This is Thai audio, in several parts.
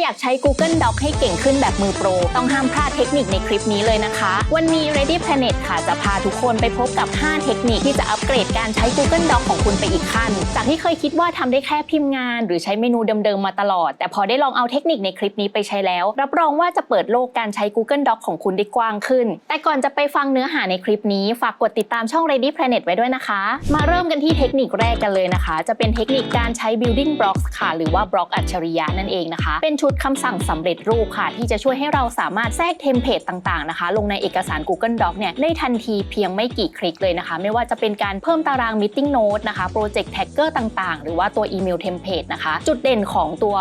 อยากใช้ Google Doc ให้เก่งขึ้นแบบมือโปร ต้องห้ามพลาดเทคนิคในคลิปนี้เลยนะคะ วันนี้ Ready Planet ค่ะจะพาทุกคนไปพบกับ 5 เทคนิคที่จะอัปเกรดการใช้ Google Doc ของคุณไปอีกขั้น จากที่เคยคิดว่าทำได้แค่พิมพ์งาน หรือใช้เมนูเดิมๆมาตลอด แต่พอได้ลองเอาเทคนิคในคลิปนี้ไปใช้แล้ว รับรองว่าจะเปิดโลกการใช้ Google Doc ของคุณได้กว้างขึ้น แต่ก่อนจะไปฟังเนื้อหาในคลิปนี้ฝากกดติดตามช่อง Ready Planet ไว้ด้วยนะคะ มาเริ่มกันที่เทคนิคแรกกันเลยนะคะ จะเป็นเทคนิคการใช้ building blocks ค่ะ หรือว่าบล็อกอัจฉริยะนั่นเองนะคะ เป็นชุดคำสั่งสำเร็จรูปค่ะ ที่จะช่วยให้เราสามารถแทรกเทมเพลตต่างๆนะคะ ลงในเอกสาร Google Doc เนี่ยได้ทันทีเพียงไม่กี่คลิกเลยนะคะ ไม่ว่าจะเป็นการเพิ่มตาราง meeting note นะคะ project tagger ต่างๆ หรือว่าตัวอีเมลเทมเพลตนะคะ จุดเด่นของตัว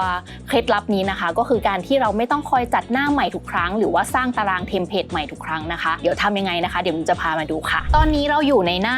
เคล็ดลับนี้นะคะ ก็คือการที่เราไม่ต้องคอยจัดหน้าใหม่ทุกครั้ง หรือว่าสร้างตารางเทมเพลตใหม่ทุกครั้งนะคะ เดี๋ยวทำยังไงนะคะ เดี๋ยวผมจะพามาดูค่ะ ตอนนี้เราอยู่ในหน้า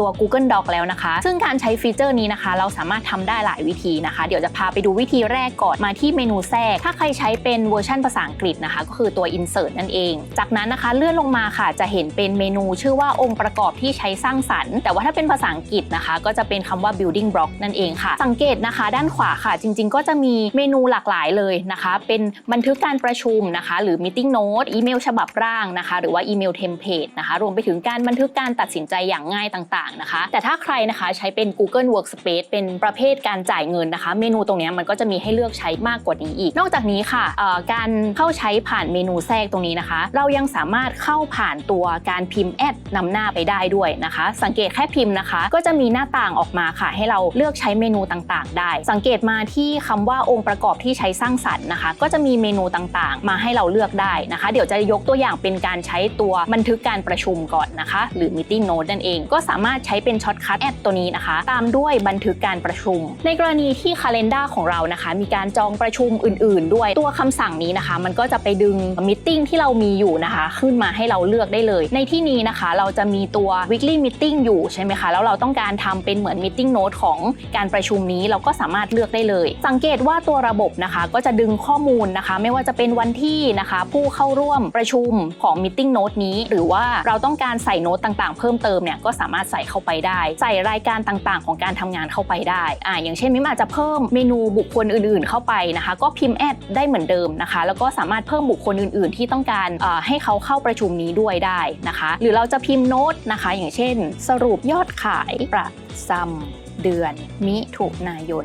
ตัว Google Doc แล้วนะคะ ซึ่งการใช้ฟีเจอร์นี้นะคะ เราสามารถทำได้หลายวิธีนะคะ เดี๋ยวจะพาไปดูวิธีแรกก่อนมาที่เมนูแทรก ถ้าใครใช้เป็นเวอร์ชันภาษาอังกฤษนะคะ ก็คือตัว insert นั่นเอง จากนั้นนะคะเลื่อนลงมาค่ะจะเห็นเป็นเมนูชื่อว่าองค์ประกอบที่ใช้สร้างสรรค์ แต่ว่าถ้าเป็นภาษาอังกฤษนะคะ ก็จะเป็นคำว่า building block นั่นเองค่ะ สังเกตนะคะ ด้านขวาค่ะ จริง ๆ ก็จะมีเมนูหลากหลายเลยนะคะ เป็นบันทึกการประชุมนะคะ หรือ meeting note อีเมลฉบับร่างนะคะ หรือว่าอีเมลเทมเพลตนะคะ รวมไปถึงการบันทึกการตัดสินใจอย่างง่ายต่างๆนะคะ แต่ถ้าใครนะคะใช้เป็น Google Workspace เป็นประเภทการจ่ายเงินนะคะ เมนูตรงนี้มันก็จะมีให้เลือกใช้มากกว่านี้อีก นอกจากนี้ค่ะการเข้าใช้ผ่านเมนูแทรกตรงนี้นะคะ เรายังสามารถเข้าผ่านตัวการพิมพ์แอดนำหน้าไปได้ด้วยนะคะ สังเกตแค่พิมพ์นะคะ ก็จะมีหน้าต่างออกมาค่ะ ให้เราเลือกใช้เมนูต่างๆ ได้ สังเกตมาที่คำว่าองค์ประกอบที่ใช้สร้างสรรค์นะคะ ก็จะมีเมนูต่างๆ มาให้เราเลือกได้นะคะ เดี๋ยวจะยกตัวอย่างเป็นการใช้ตัวบันทึกการประชุมก่อนนะคะ หรือ meeting note นั่นเองก็สามารถใช้เป็นช็อตคัทแอดตัวนี้นะคะ ตามด้วยบันทึกการประชุม ในกรณีที่ calendar ของเรานะคะ มีการจองประชุมอื่นๆ ด้วยตัวคำสั่งนี้นะคะ มันก็จะไปดึง meeting ที่เรามีอยู่นะคะ ขึ้นมาให้เราเลือกได้เลย ในที่นี้นะคะ เราจะมีตัว weekly meeting อยู่ใช่ไหมคะแล้วเราต้องการทำเป็นเหมือน meeting note ของการประชุมนี้เราก็สามารถเลือกได้เลย สังเกตว่าตัวระบบนะคะ ก็จะดึงข้อมูลนะคะ ไม่ว่าจะเป็นวันที่นะคะ ผู้เข้าร่วมประชุมของ meeting note นี้ หรือว่าเราต้องการใส่โน้ตต่างๆ เพิ่มเติมเนี่ยก็สามารถใส่เข้าไปได้ ใส่รายการต่างๆ ของการทำงานเข้าไปได้อ่าอย่างเช่นมิมอาจจะเพิ่มเมนูบุคคลอื่น ๆ เข้าไปนะคะ ก็พิมพ์แอดได้เหมือนเดิมนะคะ แล้วก็สามารถเพิ่มบุคคลอื่น ๆ ที่ต้องการให้เขาเข้าประชุมนี้ด้วยได้นะคะ หรือเราจะพิมพ์โน้ตนะคะ อย่างเช่น สรุปยอดขายประจำ เดือน มิถุนายน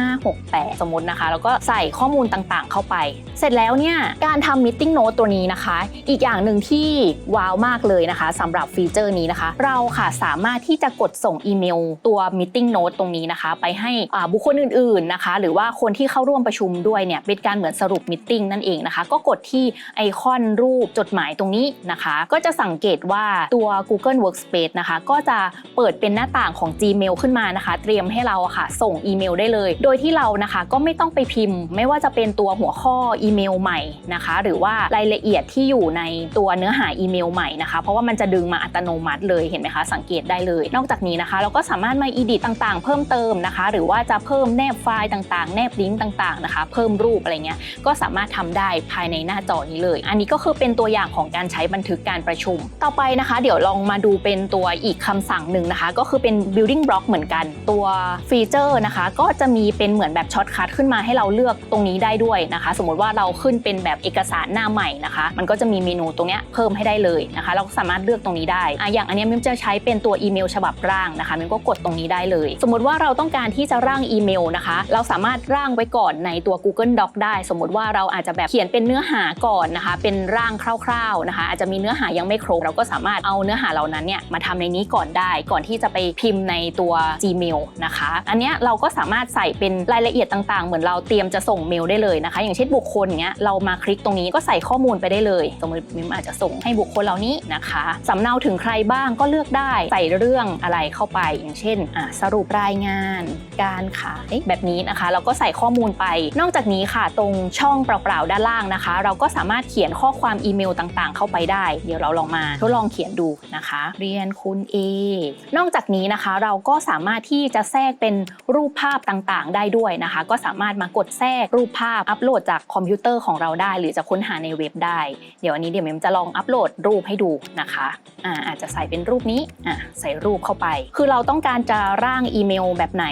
2568 สมมตินะคะ แล้วก็ใส่ข้อมูลต่างๆ เข้าไป เสร็จแล้วเนี่ย การทำ meeting note ตัวนี้นะคะ อีกอย่างหนึ่งที่ว้าวมากเลยนะคะสำหรับฟีเจอร์นี้นะคะ เราค่ะสามารถที่จะกดส่งอีเมลตัว meeting note ตรงนี้นะคะ ไปให้บุคคลอื่นๆนะคะ หรือว่าคนที่เข้าร่วมประชุมด้วยเนี่ยเป็นการเหมือนสรุป meeting นั่นเองนะคะ ก็กดที่ไอคอนรูปจดหมายตรงนี้นะคะ ก็จะสังเกตว่าตัว Google Workspace นะคะ ก็จะเปิดเป็นหน้าต่างของ Gmail ขึ้นมานะคะ เตรียมให้เราอะค่ะ ส่งอีเมลได้เลย โดยที่เรานะคะก็ไม่ต้องไปพิมพ์ ไม่ว่าจะเป็นตัวหัวข้ออีเมลใหม่นะคะ หรือว่ารายละเอียดที่อยู่ในตัวเนื้อหาอีเมลใหม่นะคะ เพราะว่ามันจะดึงมาอัตโนมัติเลยเห็นไหมคะ สังเกตได้เลย นอกจากนี้นะคะ เราก็สามารถมาอีดิตต่างๆ เพิ่มเติมนะคะ หรือว่าจะเพิ่มแนบไฟล์ต่างๆ แนบลิงก์ต่างๆนะคะ เพิ่มรูปอะไรเงี้ยก็สามารถทำได้ภายในหน้าจอนี้เลย อันนี้ก็คือเป็นตัวอย่างของการใช้บันทึกการประชุม ต่อไปนะคะ เดี๋ยวลองมาดูเป็นตัวอีกคำสั่งหนึ่งนะคะ ก็คือเป็น building block เหมือนกันตัวฟีเจอร์นะคะ ก็จะมีเป็นเหมือนแบบช็อตคัทขึ้นมาให้เราเลือกตรงนี้ได้ด้วยนะคะ สมมติว่าเราขึ้นเป็นแบบเอกสารหน้าใหม่นะคะ มันก็จะมีเมนูตรงเนี้ยเพิ่มให้ได้เลยนะคะ เราก็สามารถเลือกตรงนี้ได้อะอย่างอันนี้มิมจะใช้เป็นตัวอีเมลฉบับร่างนะคะมิมก็กดตรงนี้ได้เลย สมมติว่าเราต้องการที่จะร่างอีเมลนะคะ เราสามารถร่างไว้ก่อนในตัว Google Doc ได้ สมมติว่าเราอาจจะแบบเขียนเป็นเนื้อหาก่อนนะคะ เป็นร่างคร่าวๆนะคะ อาจจะมีเนื้อหายังไม่ครบเราก็สามารถเอาเนื้อหาเหล่านั้นเนี่ยมาทำในนี้ก่อนได้ ก่อนที่จะไปพิมพ์ในตัว Gmail นะคะ อันเนี้ยเราก็สามารถใส่เป็นรายละเอียดต่างๆ เหมือนเราเตรียมจะส่งเมลได้เลยนะคะ อย่างเช่นบุคคลเนี้ยเรามาคลิกตรงนี้ก็ใส่ข้อมูลไปได้เลยสมมติมิมอาจจะส่งให้บุคคลเหล่านี้นะคะสำเนาถึงใครบ้างก็เลือกได้ใส่เรื่องอะไรเข้าไป อย่างเช่นสรุปรายงาน การขายแบบนี้นะคะเราก็ใส่ข้อมูลไป นอกจากนี้ค่ะตรงช่องเปล่าๆด้านล่างนะคะ เราก็สามารถเขียนข้อความอีเมลต่างๆ เข้าไปได้ เดี๋ยวเราลองมาทดลองเขียนดูนะคะ เรียนคุณ A นอกจากนี้นะคะเราก็สามารถารถที่จะแทรกเป็นรูปภาพต่างๆ ได้ด้วยนะคะ ก็สามารถมากดแทรกรูปภาพอัปโหลดจากคอมพิวเตอร์ของเราได้ หรือจะค้นหาในเว็บได้ เดี๋ยวอันนี้เดี๋ยวเมมจะลองอัปโหลดรูปให้ดูนะคะอ่าอาจจะใส่เป็นรูปนี้อะใส่รูปเข้าไป คือเราต้องการจะร่างอีเมลแบบไหน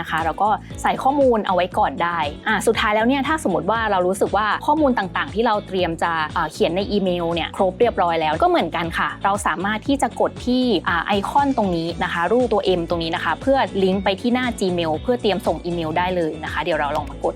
นะคะแล้วก็ใส่ข้อมูลเอาไว้ก่อนได้อ่าสุดท้ายแล้วเนี่ยถ้าสมมติว่าเรารู้สึกว่าข้อมูลต่างๆ ที่เราเตรียมจะอ่าเขียนในอีเมลเนี่ยครบเรียบร้อยแล้วก็เหมือนกันค่ะ เราสามารถที่จะกดที่อไอคอนตรงนี้นะคะ รูปตัว M ตรงนี้นะคะเพื่อลิงก์ไปที่หน้า Gmail เพื่อเตรียมส่งอีเมลได้เลยนะคะ เดี๋ยวเราลองมากด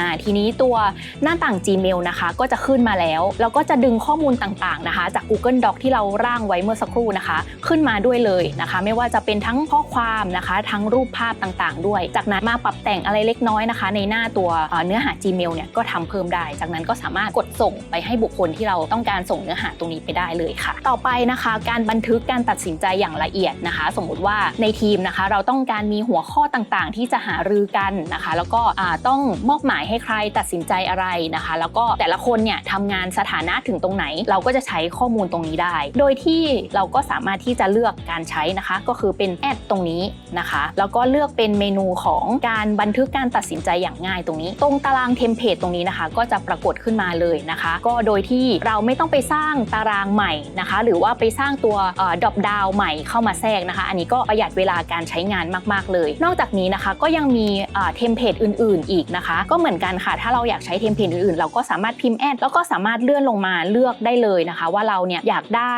อ่าทีนี้ตัวหน้าต่าง Gmail นะคะ ก็จะขึ้นมาแล้ว แล้วก็จะดึงข้อมูลต่างๆนะคะ จาก Google Doc ที่เราร่างไว้เมื่อสักครู่นะคะ ขึ้นมาด้วยเลยนะคะ ไม่ว่าจะเป็นทั้งข้อความนะคะ ทั้งรูปภาพต่างๆ ด้วย จากนั้นมาปรับแต่งอะไรเล็กน้อยนะคะ ในหน้าตัวเนื้อหา Gmail เนี่ยก็ทำเพิ่มได้ จากนั้นก็สามารถกดส่งไปให้บุคคลที่เราต้องการส่งเนื้อหาตรงนี้ไปได้เลยค่ะ ต่อไปนะคะ การบันทึกการตัดสินใจอย่างละเอียดนะคะ สมมุติว่าในทีมนะคะ เราต้องการมีหัวข้อต่างๆ ที่จะหารือกันนะคะ แล้วก็ต้องมอบหมายให้ใครตัดสินใจอะไรนะคะ แล้วก็แต่ละคนเนี่ยทำงานสถานะถึงตรงไหน เราก็จะใช้ข้อมูลตรงนี้ได้ โดยที่เราก็สามารถที่จะเลือกการใช้นะคะ ก็คือเป็นแอดตรงนี้นะคะ แล้วก็เลือกเป็นเมนูของการบันทึกการตัดสินใจอย่างง่ายตรงนี้ ตรงตารางเทมเพลตตรงนี้นะคะ ก็จะปรากฏขึ้นมาเลยนะคะ ก็โดยที่เราไม่ต้องไปสร้างตารางใหม่นะคะ หรือว่าไปสร้างตัวดอปดาวใหม่เข้ามาแทรกนะคะ อันนี้ก็ประหยัดเวลาการใช้งานมาก ๆ เลย นอกจากนี้นะคะก็ยังมีเทมเพลตอื่น ๆ อีกนะคะ ก็เหมือนกันค่ะ ถ้าเราอยากใช้เทมเพลตอื่นๆ เราก็สามารถพิมพ์แอดแล้วก็สามารถเลื่อนลงมาเลือกได้เลยนะคะ ว่าเราเนี่ยอยากได้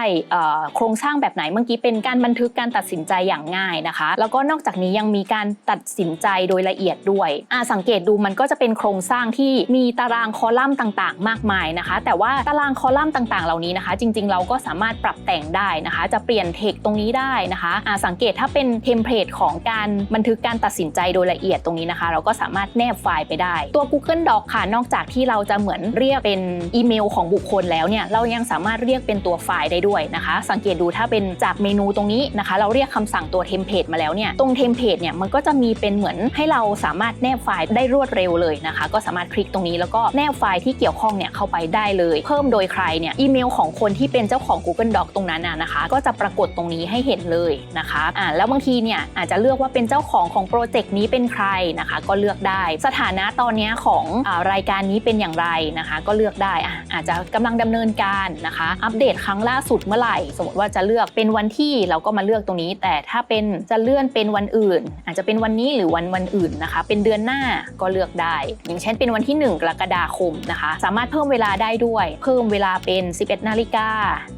โครงสร้างแบบไหนเมื่อกี้เป็นการบันทึกการตัดสินใจอย่างง่ายนะคะ แล้วก็นอกจากนี้ยังมีการตัดสินใจโดยละเอียดด้วยสังเกตดูมันก็จะเป็นโครงสร้างที่มีตารางคอลัมน์ต่างๆ มากมายนะคะ แต่ว่าตารางคอลัมน์ต่างๆ เหล่านี้นะคะ จริงๆ เราก็สามารถปรับแต่งได้นะคะ จะเปลี่ยนเทคตรงนี้ได้นะคะสังเกตถ้าเป็นเทมเพลตของการบันทึกการตัดสินใจโดยละเอียดตรงนี้นะคะ เราก็สามารถแนบไฟล์ไปได้ ตัว Google Doc ค่ะ นอกจากที่เราจะเหมือนเรียกเป็นอีเมลของบุคคลแล้วเนี่ยเรายังสามารถเรียกเป็นตัวไฟล์ได้ด้วยนะคะ สังเกตดูถ้าเป็นจากเมนูตรงนี้นะคะ เราเรียกคำสั่งตัวเทมเพลตมาแล้วเนี่ยตรงเทมเพลตเนี่ยมันก็จะมีเป็นเหมือนให้เราสามารถแนบไฟล์ได้รวดเร็วเลยนะคะ ก็สามารถคลิกตรงนี้แล้วก็แนบไฟล์ที่เกี่ยวข้องเนี่ยเข้าไปได้เลย เพิ่มโดยใครเนี่ยอีเมลของคนที่เป็นเจ้าของ Google Doc ตรงนั้นนะนะคะ ก็จะปรากฏตรงนี้ให้เห็นเลยนะคะอ่าแล้วบางทีเนี่ยอาจจะเลือกว่าเป็นเจ้าของของโปรเจกต์นี้เป็นใครนะคะ ก็เลือกได้ สถานะตอนนี้ของอรายการนี้เป็นอย่างไรนะคะ ก็เลือกได้อะอาจจะกำลังดำเนินการนะคะ อัปเดตครั้งล่าสุดเมื่อไหร่ สมมติว่าจะเลือกเป็นวันที่เราก็มาเลือกตรงนี้ แต่ถ้าเป็นจะเลื่อนเป็นวันอื่น อาจจะเป็นวันนี้หรือวันวันอื่นนะคะ เป็นเดือนหน้าก็เลือกได้ อย่างเช่นเป็นวันที่ 1 กรกฎาคมนะคะ สามารถเพิ่มเวลาได้ด้วย เพิ่มเวลาเป็น 11 นาฬิกา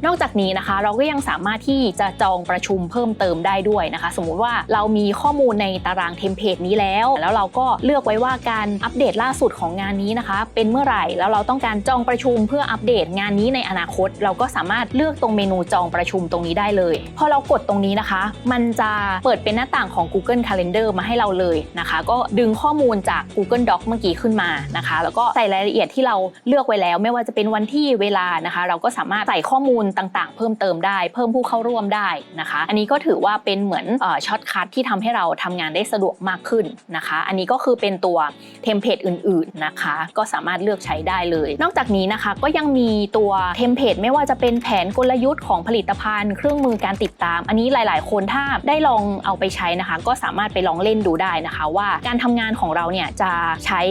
นอกจากนี้นะคะ เราก็ยังสามารถที่จะจองประชุมเพิ่มเติมได้ด้วยนะคะ สมมุติว่าเรามีข้อมูลในตารางเทมเพลตนี้แล้ว แล้วเราก็เลือกไว้ว่าการอัปเดตล่าาสุดของงานนี้นะคะ เป็นเมื่อไหร่แล้วเราต้องการจองประชุมเพื่ออัปเดตงานนี้ในอนาคต เราก็สามารถเลือกตรงเมนูจองประชุมตรงนี้ได้เลย พอเรากดตรงนี้นะคะ มันจะเปิดเป็นหน้าต่างของ Google Calendar มาให้เราเลยนะคะ ก็ดึงข้อมูลจาก Google Doc เมื่อกี้ขึ้นมานะคะ แล้วก็ใส่รายละเอียดที่เราเลือกไว้แล้ว ไม่ว่าจะเป็นวันที่เวลานะคะ เราก็สามารถใส่ข้อมูลต่างๆ เพิ่มเติมได้ เพิ่มผู้เข้าร่วมได้นะคะ อันนี้ก็ถือว่าเป็นเหมือนช็อตคัทที่ทำให้เราทำงานได้สะดวกมากขึ้นนะคะ อันนี้ก็คือเป็นตัวเทมเพลตอื่นๆนะคะ ก็สามารถเลือกใช้ได้เลย นอกจากนี้นะคะก็ยังมีตัวเทมเพลตไม่ว่าจะเป็นแผนกลยุทธ์ของผลิตภัณฑ์ เครื่องมือการติดตาม อันนี้หลาย ๆ คนถ้าได้ลองเอาไปใช้นะคะ ก็สามารถไปลองเล่นดูได้นะคะ ว่าการทำงานของเราเนี่ยจะใช้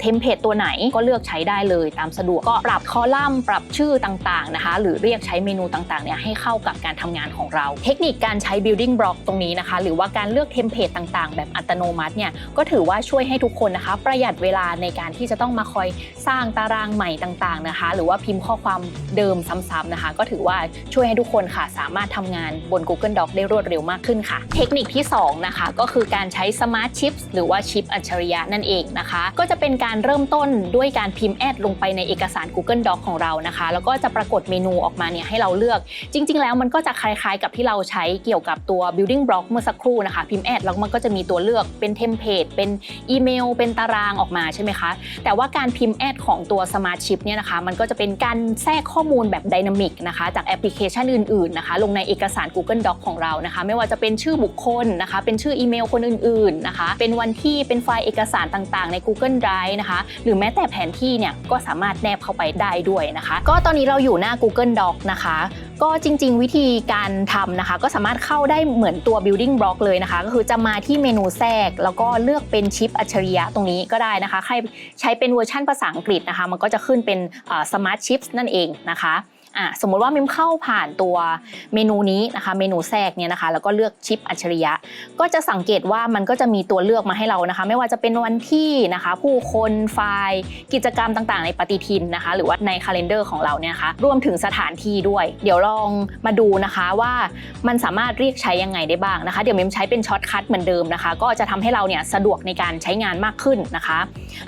เทมเพลตตัวไหนก็เลือกใช้ได้เลยตามสะดวกก็ปรับคอลัมน์ ปรับชื่อต่างๆนะคะ หรือเรียกใช้เมนูต่างๆเนี่ยให้เข้ากับการทำงานของเรา เทคนิคการใช้ building block ตรงนี้นะคะ หรือว่าการเลือกเทมเพลตต่างๆ แบบอัตโนมัติเนี่ยก็ถือว่าช่วยให้ทุกคนนะคะ ประหยัดเวลาในการที่จะต้องมาคอยสร้างตารางใหม่ต่างๆนะคะ หรือว่าพิมพ์ข้อความเดิมซ้ำๆนะคะ ก็ถือว่าช่วยให้ทุกคนค่ะ สามารถทำงานบน Google Doc ได้รวดเร็วมากขึ้นค่ะ เทคนิคที่2นะคะก็คือการใช้ Smart Chips หรือว่าชิปอัจฉริยะนั่นเองนะคะ ก็จะเป็นการเริ่มต้นด้วยการพิมพ์แอดลงไปในเอกสาร Google Doc ของเรานะคะ แล้วก็จะปรากฏเมนูออกมาเนี่ยให้เราเลือก จริง ๆ แล้วมันก็จะคล้ายๆ กับที่เราใช้เกี่ยวกับตัว building block เมื่อสักครู่นะคะ พิมพ์แอดแล้วมันก็จะมีตัวเลือกเป็นเทมเพลตเป็นอีเมล เป็นตารางออกมาใช่ไหมคะ แต่ว่าการพิมพ์แอดของตัว Smart Chip เนี่ยนะคะ มันก็จะเป็นการแทรกข้อมูลแบบไดนามิกนะคะ จากแอปพลิเคชันอื่นๆนะคะ ลงในเอกสาร Google Doc ของเรานะคะ ไม่ว่าจะเป็นชื่อบุคคลนะคะ เป็นชื่ออีเมลคนอื่นๆนะคะ เป็นวันที่ เป็นไฟล์เอกสารต่างๆ ใน Google Drive นะคะ หรือแม้แต่แผนที่เนี่ย ก็สามารถแนบเข้าไปได้ด้วยนะคะ ก็ตอนนี้เราอยู่หน้า Google Doc นะคะ ก็จริง ๆ วิธีการทำนะคะ ก็สามารถเข้าได้เหมือนตัว building block เลยนะคะ ก็คือจะมาที่เมนูแทรก แล้วก็เลือกเป็นชิปอัจฉริยะตรงนี้ก็ได้นะคะ ใครใช้เป็นเวอร์ชันภาษาอังกฤษนะคะ มันก็จะขึ้นเป็น smart chips นั่นเองนะคะ อะสมมติว่ามิมเข้าผ่านตัวเมนูนี้นะคะ เมนูแทรกเนี่ยนะคะ แล้วก็เลือกชิปอัจฉริยะ ก็จะสังเกตว่ามันก็จะมีตัวเลือกมาให้เรานะคะ ไม่ว่าจะเป็นวันที่นะคะ ผู้คนไฟล์ กิจกรรมต่างๆ ในปฏิทินนะคะ หรือว่าในคาล endar ของเราเนี่ยนะคะรวมถึงสถานที่ด้วย เดี๋ยวลองมาดูนะคะว่ามันสามารถเรียกใช้ยังไงได้บ้างนะคะ เดี๋ยวเมมใช้เป็นช็อตคัทเหมือนเดิมนะคะ ก็จะทำให้เราเนี่ยสะดวกในการใช้งานมากขึ้นนะคะ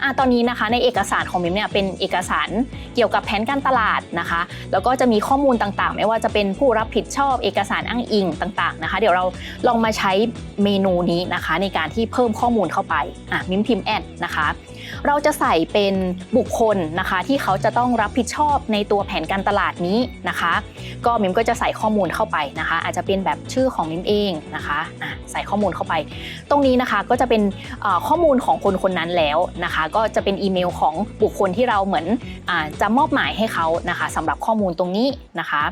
อะตอนนี้นะคะในเอกสารของเมมเนี่ยเป็นเอกสารเกี่ยวกับแผนการตลาดนะคะ แล้วก็จะมีข้อมูลต่างๆ ไม่ว่าจะเป็นผู้รับผิดชอบเอกสารอ้างอิงต่างๆนะคะ เดี๋ยวเราลองมาใช้เมนูนี้นะคะ ในการที่เพิ่มข้อมูลเข้าไปอะมิมพิมพ์แอดนะคะ เราจะใส่เป็นบุคคลนะคะ ที่เขาจะต้องรับผิดชอบในตัวแผนการตลาดนี้นะคะ ก็มิมก็จะใส่ข้อมูลเข้าไปนะคะ อาจจะเป็นแบบชื่อของมิมเองนะคะะใส่ข้อมูลเข้าไป ตรงนี้นะคะก็จะเป็นข้อมูลของคนคนนั้นแล้วนะคะ ก็จะเป็นอีเมลของบุคคลที่เราเหมือนอาจะมอบหมายให้เขานะคะสำหรับข้อมูลตรงนี้นะคะ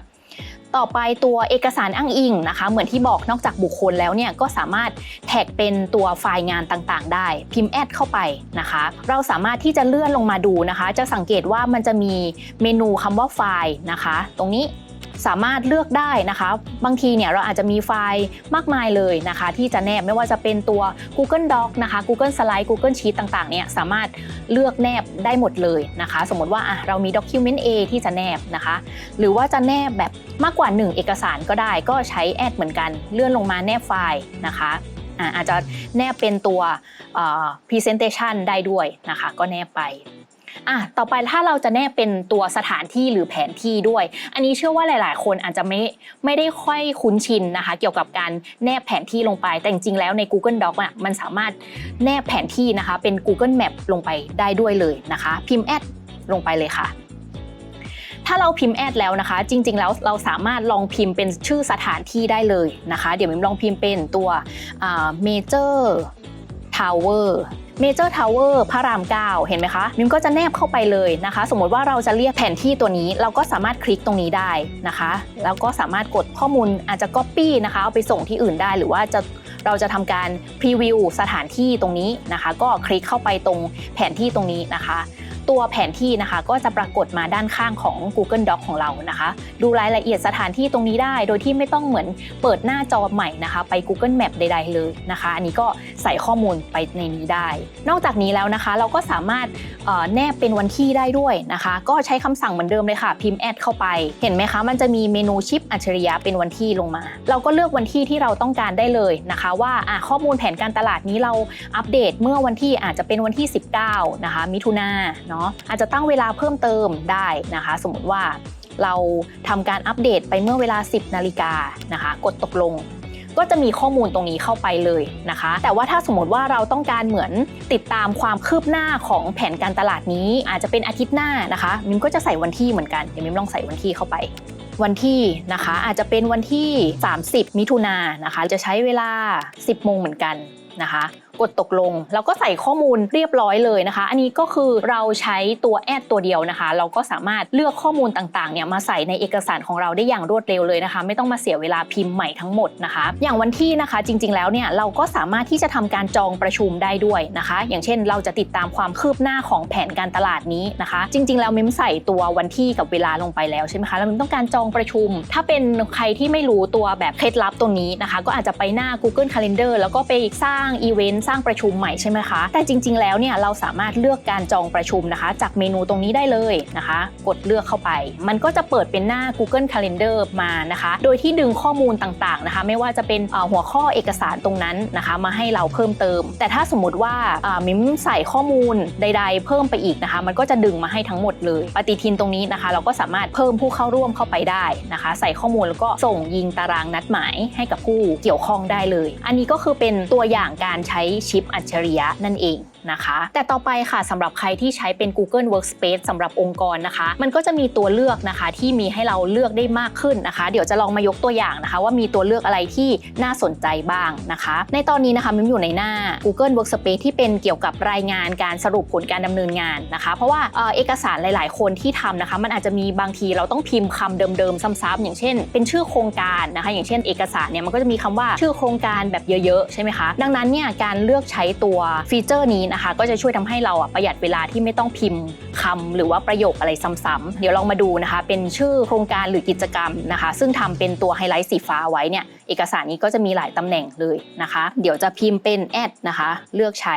ต่อไปตัวเอกสารอ้างอิงนะคะ เหมือนที่บอกนอกจากบุคคลแล้วเนี่ยก็สามารถแท็กเป็นตัวไฟล์งานต่างๆ ได้ พิมพ์แอดเข้าไปนะคะ เราสามารถที่จะเลื่อนลงมาดูนะคะ จะสังเกตว่ามันจะมีเมนูคำว่าไฟล์นะคะ ตรงนี้ สามารถเลือกได้นะคะ บางทีเนี่ยเราอาจจะมีไฟล์มากมายเลยนะคะ ที่จะแนบไม่ว่าจะเป็นตัว Google Doc นะคะ Google Slide Google Sheet ต่างๆเนี่ยสามารถเลือกแนบได้หมดเลยนะคะ สมมติว่าอะเรามี Document A ที่จะแนบนะคะ หรือว่าจะแนบแบบมากกว่า 1 เอกสารก็ได้ ก็ใช้แอดเหมือนกันเลื่อนลงมาแนบไฟล์นะคะอาจจะแนบเป็นตัว presentation ได้ด้วยนะคะ ก็แนบไป อะต่อไปถ้าเราจะแนบเป็นตัวสถานที่หรือแผนที่ด้วย อันนี้เชื่อว่าหลาย ๆ คนอาจจะไม่ไม่ได้ค่อยคุ้นชินนะคะ เกี่ยวกับการแนบแผนที่ลงไป แต่จริงๆแล้วใน Google Doc อะมันสามารถแนบแผนที่นะคะเป็น Google Map ลงไปได้ด้วยเลยนะคะ พิมพ์แอดลงไปเลยค่ะถ้าเราพิมพ์แอดแล้วนะคะ จริง ๆ แล้วเราสามารถลองพิมพ์เป็นชื่อสถานที่ได้เลยนะคะ เดี๋ยวมิมลองพิมพ์เป็นตัวเมเมเจอร์ทาวเวอร์พระราม 9 เห็นไหมคะ มิมก็จะแนบเข้าไปเลยนะคะ สมมติว่าเราจะเรียกแผนที่ตัวนี้ เราก็สามารถคลิกตรงนี้ได้นะคะ แล้วก็สามารถกดข้อมูลอาจจะ Copy นะคะ เอาไปส่งที่อื่นได้ หรือว่าจะเราจะทำการพรีวิวสถานที่ตรงนี้นะคะ ก็คลิกเข้าไปตรงแผนที่ตรงนี้นะคะ ตัวแผนที่นะคะก็จะปรากฏมาด้านข้างของ Google Doc ของเรานะคะ ดูรายละเอียดสถานที่ตรงนี้ได้ โดยที่ไม่ต้องเหมือนเปิดหน้าจอใหม่นะคะ ไป Google Map ใด ๆ เลยนะคะ อันนี้ก็ใส่ข้อมูลไปในนี้ได้ นอกจากนี้แล้วนะคะ เราก็สามารถแนบเป็นวันที่ได้ด้วยนะคะ ก็ใช้คำสั่งเหมือนเดิมเลยค่ะ พิมพ์แอดเข้าไป เห็นไหมคะ มันจะมีเมนูชิปอัจฉริยะเป็นวันที่ลงมา เราก็เลือกวันที่ที่เราต้องการได้เลยนะคะ ว่าข้อมูลแผนการตลาดนี้เราอัปเดตเมื่อวันที่อาจจะเป็นวันที่ 19 นะคะ มิถุนาเนาะอาจจะตั้งเวลาเพิ่มเติมได้นะคะ สมมติว่าเราทำการอัปเดตไปเมื่อเวลา 10 นาฬิกานะคะ กดตกลง ก็จะมีข้อมูลตรงนี้เข้าไปเลยนะคะ แต่ว่าถ้าสมมติว่าเราต้องการเหมือนติดตามความคืบหน้าของแผนการตลาดนี้ อาจจะเป็นอาทิตย์หน้านะคะ มิมก็จะใส่วันที่เหมือนกันเดี๋ยวมิมลองใส่วันที่เข้าไปวันที่นะคะอาจจะเป็นวันที่ 30 มิถุนายนนะคะ จะใช้เวลา 10 โมงเหมือนกันนะคะ กดตกลง แล้วก็ใส่ข้อมูลเรียบร้อยเลยนะคะ อันนี้ก็คือเราใช้ตัวแอดตัวเดียวนะคะ เราก็สามารถเลือกข้อมูลต่างๆเนี่ยมาใส่ในเอกสารของเราได้อย่างรวดเร็วเลยนะคะ ไม่ต้องมาเสียเวลาพิมพ์ใหม่ทั้งหมดนะคะ อย่างวันที่นะคะจริง ๆ แล้วเนี่ยเราก็สามารถที่จะทำการจองประชุมได้ด้วยนะคะ อย่างเช่น เราจะติดตามความคืบหน้าของแผนการตลาดนี้นะคะ จริง ๆ แล้วมิมใส่ตัววันที่กับเวลาลงไปแล้วใช่ไหมคะแล้วมิมต้องการจองประชุม ถ้าเป็นใครที่ไม่รู้ตัวแบบเคล็ดลับตรงนี้นะคะ ก็อาจจะไปหน้า Google Calendar แล้วก็ไปสร้างอีเวนต์ร้างประชุมใหม่ใช่ไหมคะ แต่จริง ๆ แล้วเนี่ยเราสามารถเลือกการจองประชุมนะคะ จากเมนูตรงนี้ได้เลยนะคะ กดเลือกเข้าไป มันก็จะเปิดเป็นหน้า Google Calendar มานะคะ โดยที่ดึงข้อมูลต่างๆนะคะ ไม่ว่าจะเป็นหัวข้อเอกสารตรงนั้นนะคะ มาให้เราเพิ่มเติม แต่ถ้าสมมติว่ามิมใส่ข้อมูลใด ๆ เพิ่มไปอีกนะคะ มันก็จะดึงมาให้ทั้งหมดเลย ปฏิทินตรงนี้นะคะ เราก็สามารถเพิ่มผู้เข้าร่วมเข้าไปได้นะคะ ใส่ข้อมูลแล้วก็ส่งยิงตารางนัดหมายให้กับผู้เกี่ยวข้องได้เลย อันนี้ก็คือเป็นตัวอย่างการใช้ชิปอัจฉริยะนั่นเอง นะคะ แต่ต่อไปค่ะสำหรับใครที่ใช้เป็น Google Workspace สำหรับองค์กรนะคะ มันก็จะมีตัวเลือกนะคะที่มีให้เราเลือกได้มากขึ้นนะคะ เดี๋ยวจะลองมายกตัวอย่างนะคะ ว่ามีตัวเลือกอะไรที่น่าสนใจบ้างนะคะ ในตอนนี้นะคะมิมอยู่ในหน้า Google Workspace ที่เป็นเกี่ยวกับรายงานการสรุปผลการดำเนินงานนะคะ เพราะว่าเอ่อเอกสารหลาย ๆ คนที่ทำนะคะ มันอาจจะมีบางทีเราต้องพิมพ์คำเดิม ๆ ซ้ำๆอย่างเช่น เป็นชื่อโครงการนะคะ อย่างเช่น เอกสารเนี่ยมันก็จะมีคำว่าชื่อโครงการแบบเยอะ ๆ ใช่ไหมคะ ดังนั้นเนี่ยการเลือกใช้ตัวฟีเจอร์นี้นะคะ ก็จะช่วยทำให้เราประหยัดเวลาที่ไม่ต้องพิมพ์คำหรือว่าประโยคอะไรซ้ำๆเดี๋ยวลองมาดูนะคะ เป็นชื่อโครงการหรือกิจกรรมนะคะ ซึ่งทำเป็นตัวไฮไลท์สีฟ้าไว้เนี่ยเอกสารนี้ก็จะมีหลายตำแหน่งเลยนะคะ เดี๋ยวจะพิมพ์เป็นแอดนะคะ เลือกใช้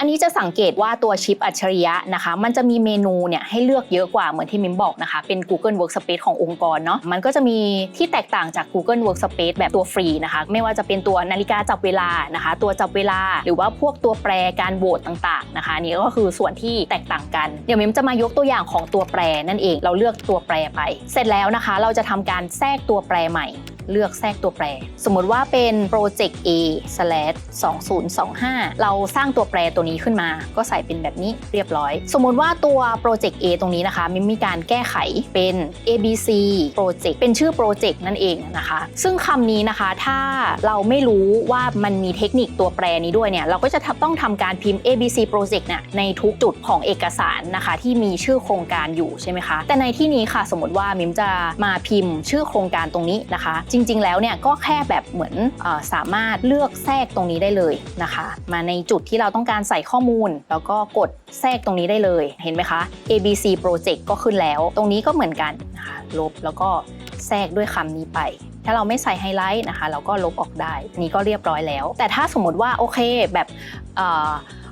อันนี้จะสังเกตว่าตัวชิปอัจฉริยะนะคะ มันจะมีเมนูเนี่ยให้เลือกเยอะกว่าเหมือนที่มิมบอกนะคะ เป็น Google Workspace ขององค์กรเนาะมันก็จะมีที่แตกต่างจาก Google Workspace แบบตัวฟรีนะคะ ไม่ว่าจะเป็นตัวนาฬิกาจับเวลานะคะ ตัวจับเวลา หรือว่าพวกตัวแปรการโหวตต่างๆนะคะนนี่ก็คือส่วนที่แตกต่างกันเดี๋ยวมิมจะมายกตัวอย่างของตัวแปรนั่นเองเราเลือกตัวแปรไป เสร็จแล้วนะคะ เราจะทำการแทรกตัวแปรใหม่ เลือกแทรกตัวแปร สมมติว่าเป็น project a/2025 เราสร้างตัวแปรตัวนี้ขึ้นมา ก็ใส่เป็นแบบนี้เรียบร้อย สมมติว่าตัว project a ตรงนี้นะคะมิมมีการแก้ไขเป็น abc project เป็นชื่อ project นั่นเองนะคะ ซึ่งคำนี้นะคะถ้าเราไม่รู้ว่ามันมีเทคนิคตัวแปรนี้ด้วยเนี่ย เราก็จะต้องทำการพิมพ์ abc project เนี่ยในทุกจุดของเอกสารนะคะที่มีชื่อโครงการอยู่ใช่ไหมคะ แต่ในที่นี้ค่ะสมมติว่ามิมจะมาพิมพ์ชื่อโครงการตรงนี้นะคะ จริง ๆ แล้วเนี่ยก็แค่แบบเหมือนอสามารถเลือกแทรกตรงนี้ได้เลยนะคะ มาในจุดที่เราต้องการใส่ข้อมูล แล้วก็กดแทรกตรงนี้ได้เลยเห็นไหมคะ ABC Project ก็ขึ้นแล้ว ตรงนี้ก็เหมือนกันนะคะลบแล้วก็แทรกด้วยคำนี้ไป ถ้าเราไม่ใส่ไฮไลท์นะคะ เราก็ลบออกได้นนี้ก็เรียบร้อยแล้ว แต่ถ้าสมมติว่าโอเคแบบ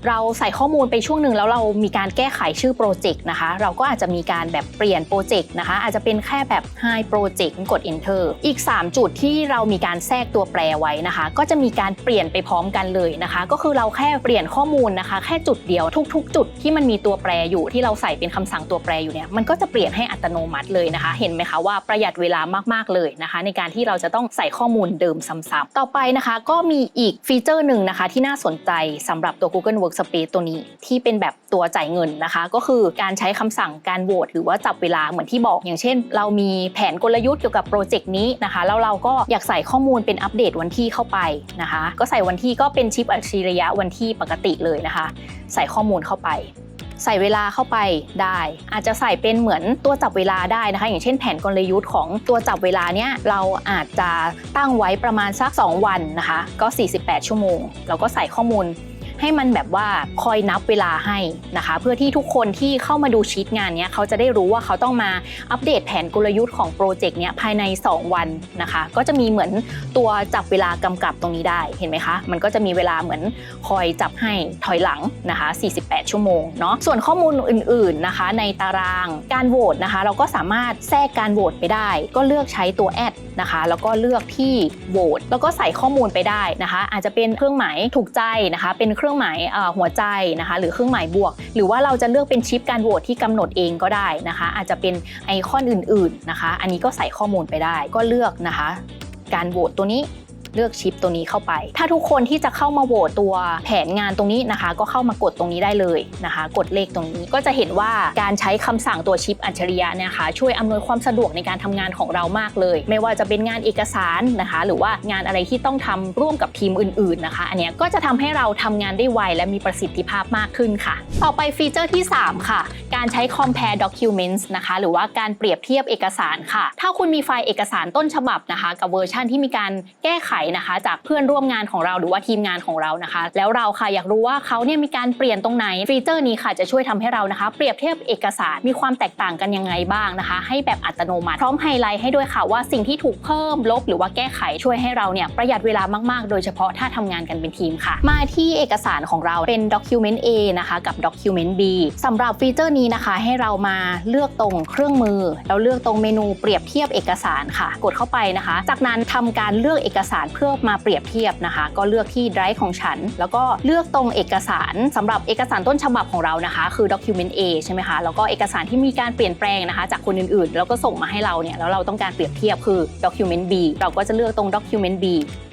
เราใส่ข้อมูลไปช่วงหนึ่งแล้วเรามีการแก้ไขชื่อโปรเจกต์นะคะ เราก็อาจจะมีการแบบเปลี่ยนโปรเจกต์นะคะ อาจจะเป็นแค่แบบ Hi Project กด Enter อีก 3 จุดที่เรามีการแทรกตัวแปรไว้นะคะ ก็จะมีการเปลี่ยนไปพร้อมกันเลยนะคะ ก็คือเราแค่เปลี่ยนข้อมูลนะคะ แค่จุดเดียวทุก ๆ จุดที่มันมีตัวแปรอยู่ที่เราใส่เป็นคำสั่งตัวแปรอยู่เนี่ยมันก็จะเปลี่ยนให้อัตโนมัติเลยนะคะ เห็นไหมคะว่าประหยัดเวลามากๆเลยนะคะ ในการที่เราจะต้องใส่ข้อมูลเดิมซ้ำๆต่อไปนะคะ ก็มีอีกฟีเจอร์หนึ่งนะคะ ที่น่าสนใจสำหรับตัว Google Workspace ตัวนี้ที่เป็นแบบตัวจ่ายเงินนะคะ ก็คือการใช้คำสั่งการโหวตหรือว่าจับเวลาเหมือนที่บอก อย่างเช่น เรามีแผนกลยุทธ์เกี่ยวกับโปรเจกต์นี้นะคะแล้วเราก็อยากใส่ข้อมูลเป็นอัปเดตวันที่เข้าไปนะคะ ก็ใส่วันที่ก็เป็นชิปอัจฉริยะวันที่ปกติเลยนะคะ ใส่ข้อมูลเข้าไปใส่เวลาเข้าไปได้ อาจจะใส่เป็นเหมือนตัวจับเวลาได้นะคะ อย่างเช่นแผนกลยุทธ์ของตัวจับเวลาเนี้ยเราอาจจะตั้งไว้ประมาณสัก 2 วันนะคะ ก็ 48 ชั่วโมง เราก็ใส่ข้อมูล ให้มันแบบว่าคอยนับเวลาให้นะคะ เพื่อที่ทุกคนที่เข้ามาดูชีตงานเนี้ยเขาจะได้รู้ว่าเขาต้องมาอัปเดตแผนกลยุทธ์ของโปรเจกต์เนี้ยภายใน 2 วันนะคะ ก็จะมีเหมือนตัวจับเวลากำกับตรงนี้ได้เห็นไหมคะ มันก็จะมีเวลาเหมือนคอยจับให้ถอยหลังนะคะ 48 ชั่วโมงเนาะส่วนข้อมูลอื่น ๆนะคะ ในตารางการโหวตนะคะ เราก็สามารถแทรกการโหวตไปได้ ก็เลือกใช้ตัวแอดนะคะ แล้วก็เลือกที่โหวตแล้วก็ใส่ข้อมูลไปได้นะคะ อาจจะเป็นเครื่องหมายถูกใจนะคะ เป็นเครื่องหมายเอ่อหัวใจนะคะหรือเครื่องหมายบวก หรือว่าเราจะเลือกเป็นชิปการโหวตที่กำหนดเองก็ได้นะคะ อาจจะเป็นไอคอนอื่นๆนะคะ อันนี้ก็ใส่ข้อมูลไปได้ก็เลือกนะคะ การโหวตตัวนี้ เลือกชิปตัวนี้เข้าไป ถ้าทุกคนที่จะเข้ามาโหวตตัวแผนงานตรงนี้นะคะ ก็เข้ามากดตรงนี้ได้เลยนะคะ กดเลขตรงนี้ก็จะเห็นว่าการใช้คำสั่งตัวชิปอัจฉริยะนะคะ ช่วยอำนวยความสะดวกในการทำงานของเรามากเลย ไม่ว่าจะเป็นงานเอกสารนะคะ หรือว่างานอะไรที่ต้องทำร่วมกับทีมอื่น ๆนะคะ อันนี้ก็จะทำให้เราทำงานได้ไวและมีประสิทธิภาพมากขึ้นค่ะ ต่อไปฟีเจอร์ที่ 3 ค่ะ การใช้ compare documents นะคะ หรือว่าการเปรียบเทียบเอกสารค่ะ ถ้าคุณมีไฟล์เอกสารต้นฉบับนะคะ กับเวอร์ชันที่มีการแก้ไขนะคะ จากเพื่อนร่วมงานของเราหรือว่าทีมงานของเรานะคะ แล้วเราค่ะอยากรู้ว่าเขาเนี่ยมีการเปลี่ยนตรงไหนฟีเจอร์นี้ค่ะจะช่วยทำให้เรานะคะ เปรียบเทียบเอกสารมีความแตกต่างกันยังไงบ้างนะคะ ให้แบบอัตโนมัติ พร้อมไฮไลท์ให้ด้วยค่ะว่าสิ่งที่ถูกเพิ่มลบ หรือว่าแก้ไขช่วยให้เราเนี่ยประหยัดเวลามากๆ โดยเฉพาะถ้าทำงานกันเป็นทีมค่ะ มาที่เอกสารของเราเป็น document A นะคะกับ document B สำหรับฟีเจอร์นี้นะคะ ให้เรามาเลือกตรงเครื่องมือแล้วเลือกตรงเมนูเปรียบเทียบเอกสารค่ะ กดเข้าไปนะคะ จากนั้นทำการเลือกเอกสารเพื่อมาเปรียบเทียบนะคะ ก็เลือกที่ Drive ของฉัน แล้วก็เลือกตรงเอกสารสำหรับเอกสารต้นฉบับของเรานะคะ คือ Document A ใช่ไหมคะแล้วก็เอกสารที่มีการเปลี่ยนแปลงนะคะ จากคนอื่นๆ แล้วก็ส่งมาให้เราเนี่ยแล้วเราต้องการเปรียบเทียบคือ Document B เราก็จะเลือกตรง Document B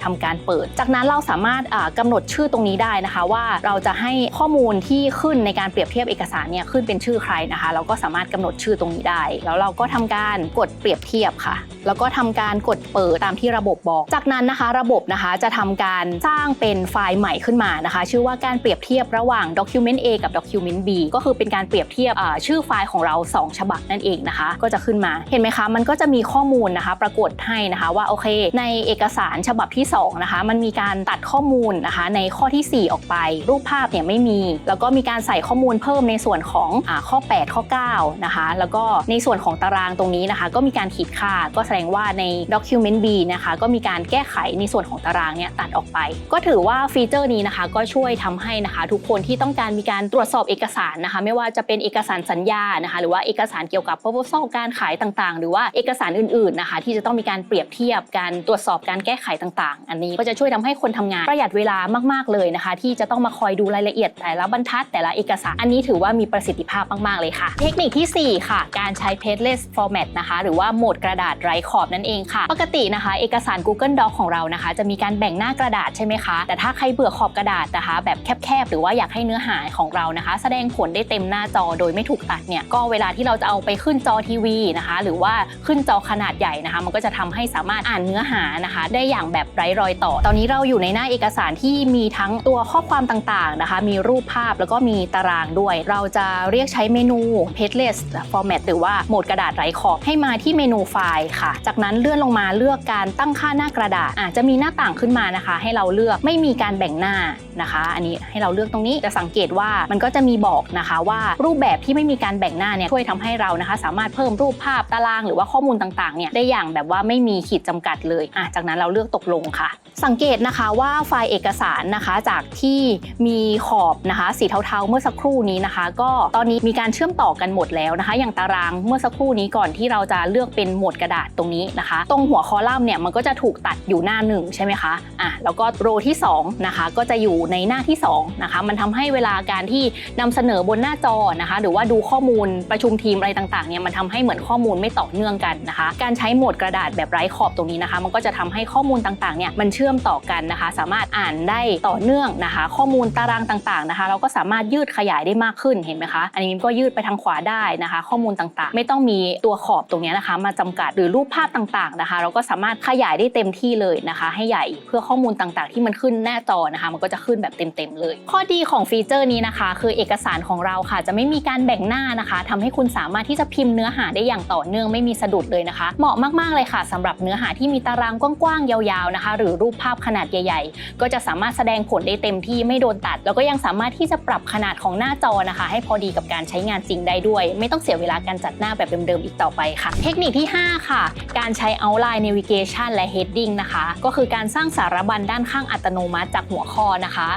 ทำการเปิด จากนั้นเราสามารถอ่ากำหนดชื่อตรงนี้ได้นะคะ ว่าเราจะให้ข้อมูลที่ขึ้นในการเปรียบเทียบเอกสารเนี่ยขึ้นเป็นชื่อใครนะคะ เราก็สามารถกำหนดชื่อตรงนี้ได้ แล้วเราก็ทำการกดเปรียบเทียบค่ะ แล้วก็ทำการกดเปิดตามที่ระบบบอก จากนั้นนะคะระบบนะคะจะทำการสร้างเป็นไฟล์ใหม่ขึ้นมานะคะ ชื่อว่าการเปรียบเทียบระหว่าง Document A กับ Document B ก็คือเป็นการเปรียบเทียบชื่อไฟล์ของเรา 2 ฉบับนั่นเองนะคะ ก็จะขึ้นมาเห็นไหมคะมันก็จะมีข้อมูลนะคะ ปรากฏให้นะคะว่าโอเค ในเอกสารฉบับที่2นะคะมันมีการตัดข้อมูลนะคะ ในข้อที่ 4 ออกไป รูปภาพเนี่ยไม่มี แล้วก็มีการใส่ข้อมูลเพิ่มในส่วนของอข้อ 8 ข้อ 9 นะคะ แล้วก็ในส่วนของตารางตรงนี้นะคะ ก็มีการขีดค่าก็แสดงว่าใน Document B นะคะก็มีการแก้ไขในส่วนของตารางเนี่ยตัดออกไป ก็ถือว่าฟีเจอร์นี้นะคะ ก็ช่วยทำให้นะคะ ทุกคนที่ต้องการมีการตรวจสอบเอกสารนะคะ ไม่ว่าจะเป็นเอกสารสัญญานะคะ หรือว่าเอกสารเกี่ยวกับ proposal การขายต่างๆ หรือว่าเอกสารอื่นๆนะคะ ที่จะต้องมีการเปรียบเทียบการตรวจสอบการแก้ไขต่างๆ อันนี้ก็จะช่วยทำให้คนทำงานประหยัดเวลามากๆเลยนะคะ ที่จะต้องมาคอยดูรายละเอียดแต่ละบรรทัด แต่ละเอกสารอันนี้ถือว่ามีประสิทธิภาพมากๆเลยค่ะ เทคนิคทีสี่4 ค่ะ การใช้ pageless format นะคะ หรือว่าโหมดกระดาษไร้ขอบนั่นเองค่ะ ปกตินะคะ เอกสาร Google Doc ของเรานะคะ จะมีการแบ่งหน้ากระดาษใช่ไหมคะ แต่ถ้าใครเบื่อขอบกระดาษนะคะ แบบแคบๆ หรือว่าอยากให้เนื้อหาของเรานะคะ แสดงผลได้เต็มหน้าจอโดยไม่ถูกตัดเนี่ย ก็เวลาที่เราจะเอาไปขึ้นจอทีวีนะคะ หรือว่าขึ้นจอขนาดใหญ่นะคะ มันก็จะทำให้สามารถอ่านเนื้อหานะคะ ได้อย่างแบบไร้รอยต่อ ตอนนี้เราอยู่ในหน้าเอกสารที่มีทั้งตัวข้อความต่างๆนะคะ มีรูปภาพแล้วก็มีตารางด้วย เราจะเรียกใช้เมนู pageless format หรือว่าโหมดกระดาษไร้ขอบให้มาที่เมนูไฟล์ค่ะ จากนั้นเลื่อนลงมาเลือกการตั้งค่าหน้ากระดาษอาจะมีหน้าต่างขึ้นมานะคะ ให้เราเลือกไม่มีการแบ่งหน้านะคะ อันนี้ให้เราเลือกตรงนี้จะสังเกตว่ามันก็จะมีบอกนะคะว่ารูปแบบที่ไม่มีการแบ่งหน้าเนี่ยช่วยทำให้เรานะคะ สามารถเพิ่มรูปภาพตารางหรือว่าข้อมูลต่างๆเนี่ยได้อย่างแบบว่าไม่มีขีดจำกัดเลยอะจากนั้นเราเลือกตกลงค่ะ สังเกตนะคะว่าไฟล์เอกสารนะคะจากที่มีขอบนะคะ สีเทาๆเมื่อสักครู่นี้นะคะ ก็ตอนนี้มีการเชื่อมต่อกันหมดแล้วนะคะ อย่างตารางเมื่อสักครู่นี้ก่อนที่เราจะเลือกเป็นโหมดกระดาษตรงนี้นะคะ ตรงหัวคอลัมน์เนี่ยมันก็จะถูกตัดอยู่หน้าหนึ่งใช่ไหมคะอะแล้วก็โรที่2นะคะก็จะอยู่ในหน้าที่2นะคะมันทำให้เวลาการที่นำเสนอบนหน้าจอนะคะหรือว่าดูข้อมูลประชุมทีมอะไรต่างๆเนี่ยมันทำให้เหมือนข้อมูลไม่ต่อเนื่องกันนะคะ การใช้โหมดกระดาษแบบไร้ขอบตรงนี้นะคะ มันก็จะทำให้ข้อมูลต่างๆเนี่ยมันเชื่อมต่อกันนะคะ สามารถอ่านได้ต่อเนื่องนะคะ ข้อมูลตารางต่างๆนะคะเราก็สามารถยืดขยายได้มากขึ้นเห็นไหมคะอันนี้ก็ยืดไปทางขวาได้นะคะ ข้อมูลต่างๆ ไม่ต้องมีตัวขอบตรงนี้นะคะ มาจำกัดหรือรูปภาพต่างๆนะคะ เราก็สามารถขยายได้เต็มที่เลยนะคะ ให้ใหญ่เพื่อข้อมูลต่างๆ ที่มันขึ้นหน้าจอนะคะ มันก็จะขึ้นแบบเต็มๆเลย ข้อดีของฟีเจอร์นี้นะคะ คือเอกสารของเราค่ะ จะไม่มีการแบ่งหน้านะคะทำให้คุณสามารถที่จะพิมพ์เนื้อหาได้อย่างต่อเนื่องไม่มีสะดุดเลยนะคะ เหมาะมากๆเลยค่ะสำหรับเนื้อหาที่มีตารางกว้างๆยาวๆนะคะ หรือรูปภาพขนาดใหญ่ ๆ ก็จะสามารถแสดงผลได้เต็มที่ไม่โดนตัด แล้วก็ยังสามารถที่จะปรับขนาดของหน้าจอนะคะ ให้พอดีกับการใช้งานจริงได้ด้วย ไม่ต้องเสียเวลาการจัดหน้าแบบเดิมๆอีกต่อไปค่ะ เทคนิคที่ 5 ค่ะ การใช้ outline navigation และ heading นะคะก็คือการสร้างสารบัญด้านข้างอัตโนมัติจากหัวข้อนะคะ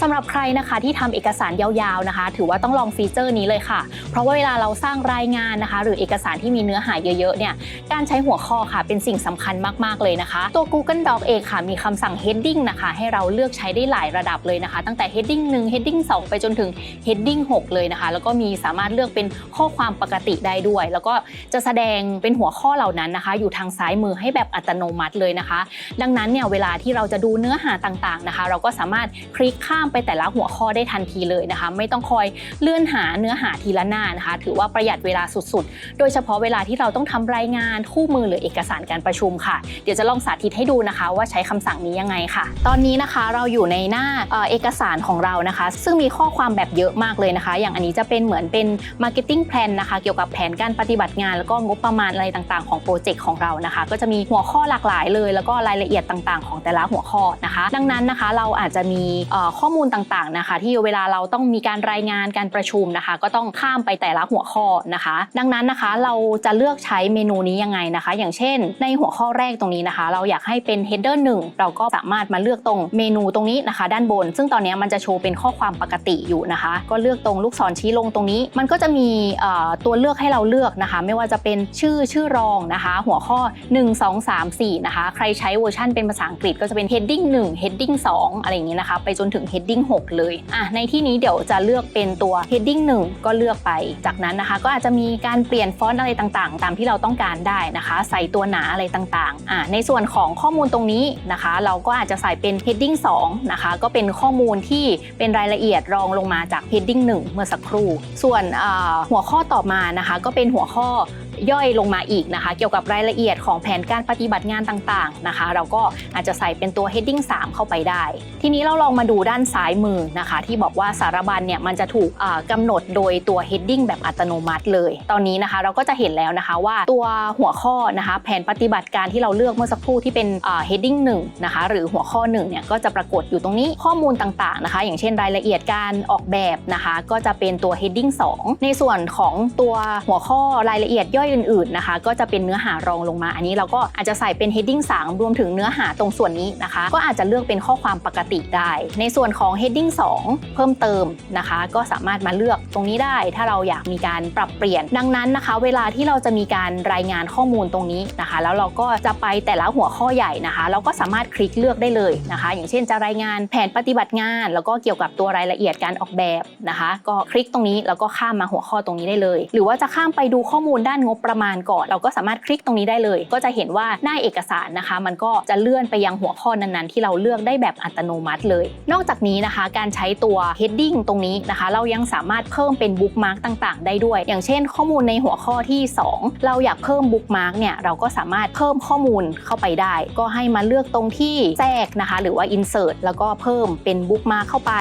สำหรับใครนะคะที่ทำเอกสารยาวๆนะคะ ถือว่าต้องลองฟีเจอร์นี้เลยค่ะ เพราะว่าเวลาเราสร้างรายงานนะคะ หรือเอกสารที่มีเนื้อหาเยอะๆเนี่ยการใช้หัวข้อค่ะเป็นสิ่งสำคัญมากๆเลยนะคะ ตัว Google Doc เองค่ะมีคำสั่ง heading นะคะ ให้เราเลือกใช้ได้หลายระดับเลยนะคะ ตั้งแต่ heading 1 heading 2 ไปจนถึง heading 6 เลยนะคะ แล้วก็มีสามารถเลือกเป็นข้อความปกติได้ด้วย แล้วก็จะแสดงเป็นหัวข้อเหล่านั้นนะคะ อยู่ทางซ้ายมือให้แบบอัตโนมัติเลยนะคะ ดังนั้นเนี่ยเวลาที่เราจะดูเนื้อหาต่างๆนะคะ เราก็สามารถคลิกข้ามไปแต่ละหัวข้อได้ทันทีเลยนะคะ ไม่ต้องคอยเลื่อนหาเนื้อหาทีละหน้านะคะ ถือว่าประหยัดเวลาสุดๆ โดยเฉพาะเวลาที่เราต้องทำรายงานคู่มือหรือเอกสารการประชุมค่ะ เดี๋ยวจะลองสาธิตให้ดูนะคะ ว่าใช้คำสั่งนี้ยังไงค่ะ ตอนนี้นะคะเราอยู่ในหน้าเอ่อเอกสารของเรานะคะ ซึ่งมีข้อความแบบเยอะมากเลยนะคะ อย่างอันนี้จะเป็นเหมือนเป็น marketing plan นะคะเกี่ยวกับแผนการปฏิบัติงาน แล้วก็งบประมาณอะไรต่างๆ ของโปรเจกต์ของเรานะคะ ก็จะมีหัวข้อหลากหลายเลย แล้วก็รายละเอียดต่างๆ ของแต่ละหัวข้อนะคะ ดังนั้นนะคะเราอาจจะมีข้อมูลต่างๆนะคะ ที่เวลาเราต้องมีการรายงานการประชุมนะคะ ก็ต้องข้ามไปแต่ละหัวข้อนะคะ ดังนั้นนะคะเราจะเลือกใช้เมนูนี้ยังไงนะคะ อย่างเช่น ในหัวข้อแรกตรงนี้นะคะ เราอยากให้เป็น header 1 เราก็สามารถมาเลือกตรงเมนูตรงนี้นะคะ ด้านบน ซึ่งตอนนี้มันจะโชว์เป็นข้อความปกติอยู่นะคะ ก็เลือกตรงลูกศรชี้ลงตรงนี้ มันก็จะมีตัวเลือกให้เราเลือกนะคะ ไม่ว่าจะเป็นชื่อชื่อรองนะคะ หัวข้อ 1 2 3 4นะคะ ใครใช้เวอร์ชันนเป็นภาษาอังกฤษก็จะเป็น heading 1 heading 2 อะไรอย่างเงี้ยนะคะ ไปจนถึง heading 6 เลยอะในที่นี้เดี๋ยวจะเลือกเป็นตัว heading 1 ก็เลือกไป จากนั้นนะคะ ก็อาจจะมีการเปลี่ยนฟอนต์อะไรต่างๆ ตามที่เราต้องการได้นะคะ ใส่ตัวหนาอะไรต่างๆอะในส่วนของข้อมูลตรงนี้นะคะ เราก็อาจจะใส่เป็น heading 2 นะคะ ก็เป็นข้อมูลที่เป็นรายละเอียดรองลงมาจาก heading 1 เมื่อสักครู่ ส่วนหัวข้อต่อมานะคะ ก็เป็นหัวข้อ ย่อยลงมาอีกนะคะ เกี่ยวกับรายละเอียดของแผนการปฏิบัติงานต่างๆนะคะ เราก็อาจจะใส่เป็นตัว heading 3 เข้าไปได้ ทีนี้เราลองมาดูด้านซ้ายมือนะคะ ที่บอกว่าสารบัญเนี่ยมันจะถูกอ่ากำหนดโดยตัว heading แบบอัตโนมัติเลย ตอนนี้นะคะเราก็จะเห็นแล้วนะคะว่าตัวหัวข้อนะคะแผนปฏิบัติการที่เราเลือกเมื่อสักครู่ที่เป็น heading 1นะคะหรือหัวข้อ1เนี่ยก็จะปรากฏอยู่ตรงนี้ข้อมูลต่างๆนะคะ อย่างเช่นรายละเอียดการออกแบบนะคะ ก็จะเป็นตัว heading 2 ในส่วนของตัวหัวข้อรายละเอียดย่อยอื่นๆนะคะ ก็จะเป็นเนื้อหารองลงมา อันนี้เราก็อาจจะใส่เป็น heading 3 รวมถึงเนื้อหาตรงส่วนนี้นะคะ ก็อาจจะเลือกเป็นข้อความปกติได้ ในส่วนของ heading 2 เพิ่มเติมนะคะ ก็สามารถมาเลือกตรงนี้ได้ ถ้าเราอยากมีการปรับเปลี่ยน ดังนั้นนะคะ เวลาที่เราจะมีการรายงานข้อมูลตรงนี้นะคะ แล้วเราก็จะไปแต่ละหัวข้อใหญ่นะคะ เราก็สามารถคลิกเลือกได้เลยนะคะ อย่างเช่นจะรายงานแผนปฏิบัติงาน แล้วก็เกี่ยวกับตัวรายละเอียดการออกแบบนะคะ ก็คลิกตรงนี้แล้วก็ข้ามมาหัวข้อตรงนี้ได้เลย หรือว่าจะข้ามไปดูข้อมูลด้านงบประมาณก่อน เราก็สามารถคลิกตรงนี้ได้เลย ก็จะเห็นว่าหน้าเอกสารนะคะ มันก็จะเลื่อนไปยังหัวข้อนั้นๆ ที่เราเลือกได้แบบอัตโนมัติเลย นอกจากนี้นะคะ การใช้ตัว heading ตรงนี้นะคะ เรายังสามารถเพิ่มเป็น bookmark ต่างๆ ได้ด้วย อย่างเช่น ข้อมูลในหัวข้อที่ 2 เราอยากเพิ่ม bookmark เนี่ยเราก็สามารถเพิ่มข้อมูลเข้าไปได้ ก็ให้มาเลือกตรงที่แทรกนะคะ หรือว่า insert แล้วก็เพิ่มเป็น bookmark เข้าไป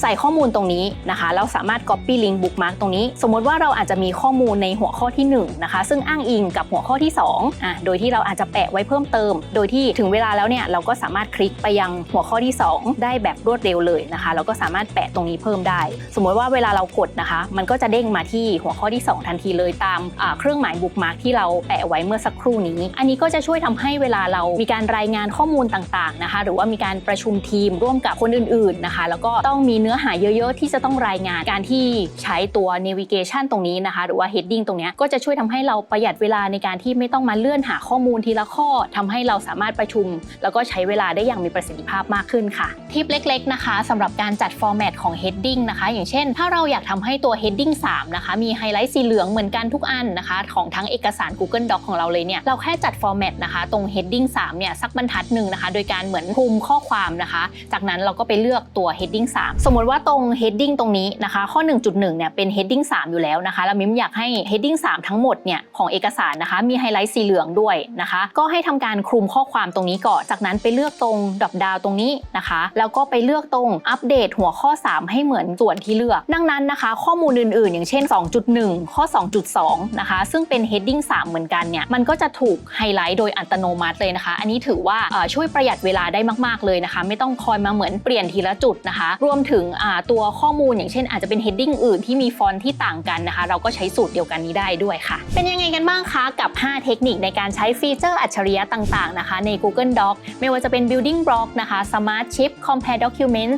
ใส่ข้อมูลตรงนี้นะคะ เราสามารถ copy link bookmark ตรงนี้ สมมติว่าเราอาจจะมีข้อมูลในหัวข้อที่1นะคะซึ่งอ้างอิงกับหัวข้อที่2อะโดยที่เราอาจจะแปะไว้เพิ่มเติม โดยที่ถึงเวลาแล้วเนี่ยเราก็สามารถคลิกไปยังหัวข้อที่ 2 ได้แบบรวดเร็วเลยนะคะเราก็สามารถแปะตรงนี้เพิ่มได้ สมมติว่าเวลาเรากดนะคะ มันก็จะเด้งมาที่หัวข้อที่ 2 ทันทีเลยตามเครื่องหมาย bookmark ที่เราแปะไว้เมื่อสักครู่นี้ อันนี้ก็จะช่วยทำให้เวลาเรามีการรายงานข้อมูลต่างๆนะคะ หรือว่ามีการประชุมทีมร่วมกับคนอื่นๆนะคะ แล้วก็ต้องมีเนื้อหาเยอะๆ ที่จะต้องรายงานการที่ใช้ตัว navigation ตรงนี้นะคะ หรือว่า heading ตรงนี้ก็จะช่วยทำให้เราประหยัดเวลาในการที่ไม่ต้องมาเลื่อนหาข้อมูลทีละข้อทำให้เราสามารถประชุม แล้วก็ใช้เวลาได้อย่างมีประสิทธิภาพมากขึ้นค่ะ ทิปเล็กๆนะคะสำหรับการจัด format ของ heading นะคะ อย่างเช่น ถ้าเราอยากทำให้ตัว heading 3 นะคะ มีไฮไลท์สีเหลืองเหมือนกันทุกอันนะคะ ของทั้งเอกสาร Google Doc ของเราเลยเนี่ยเราแค่จัด format นะคะตรง heading 3 เนี่ยสักบรรทัดหนึ่งนะคะ โดยการเหมือนคุมข้อความนะคะ จากนั้นเราก็ไปเลือกตัว heading 3 สมมติว่าตรง heading ตรงนี้นะคะ ข้อ 1.1 เนี่ยเป็น heading 3 อยู่แล้วนะคะแล้วมิมอยากให้ heading 3 ทั้งหมดเนี่ยของเอกสารนะคะ มีไฮไลท์สีเหลืองด้วยนะคะ ก็ให้ทำการคลุมข้อความตรงนี้ก่อน จากนั้นไปเลือกตรงดอปดาวตรงนี้นะคะ แล้วก็ไปเลือกตรงอัปเดตหัวข้อ 3 ให้เหมือนส่วนที่เลือก ดังนั้นนะคะ ข้อมูลอื่นๆ อย่างเช่น 2.1 ข้อ 2.2 นะคะ ซึ่งเป็น heading 3 เหมือนกันเนี่ย มันก็จะถูกไฮไลท์โดยอัตโนมัติเลยนะคะ อันนี้ถือว่าช่วยประหยัดเวลาได้มากๆเลยนะคะ ไม่ต้องคอยมาเหมือนเปลี่ยนทีละจุดนะคะ รวมถึงตัวข้อมูลอย่างเช่น อาจจะเป็น heading อื่นที่มีฟอนต์ที่ต่างกันนะคะ เราก็ใช้สูตรเดียวกันนี้ได้ด้วยค่ะเป็นยังไงกันบ้างคะกับ 5 เทคนิคในการใช้ฟีเจอร์อัจฉริยะต่างๆนะคะใน Google Doc ไม่ว่าจะเป็น building block นะคะ smart chip compare document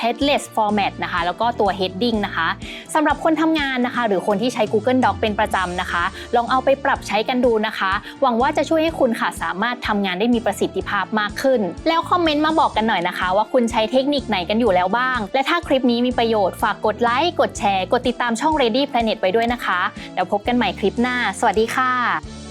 headless format นะคะแล้วก็ตัว heading นะคะสำหรับคนทำงานนะคะ หรือคนที่ใช้ Google Doc เป็นประจำนะคะ ลองเอาไปปรับใช้กันดูนะคะ หวังว่าจะช่วยให้คุณค่ะสามารถทำงานได้มีประสิทธิภาพมากขึ้น แล้วคอมเมนต์มาบอกกันหน่อยนะคะ ว่าคุณใช้เทคนิคไหนกันอยู่แล้วบ้าง และถ้าคลิปนี้มีประโยชน์ฝากกดไลค์กดแชร์ กดติดตามช่อง Ready Planet ไว้ด้วยนะคะแล้วพบกันใหม่คลิปหน้าสวัสดีค่ะ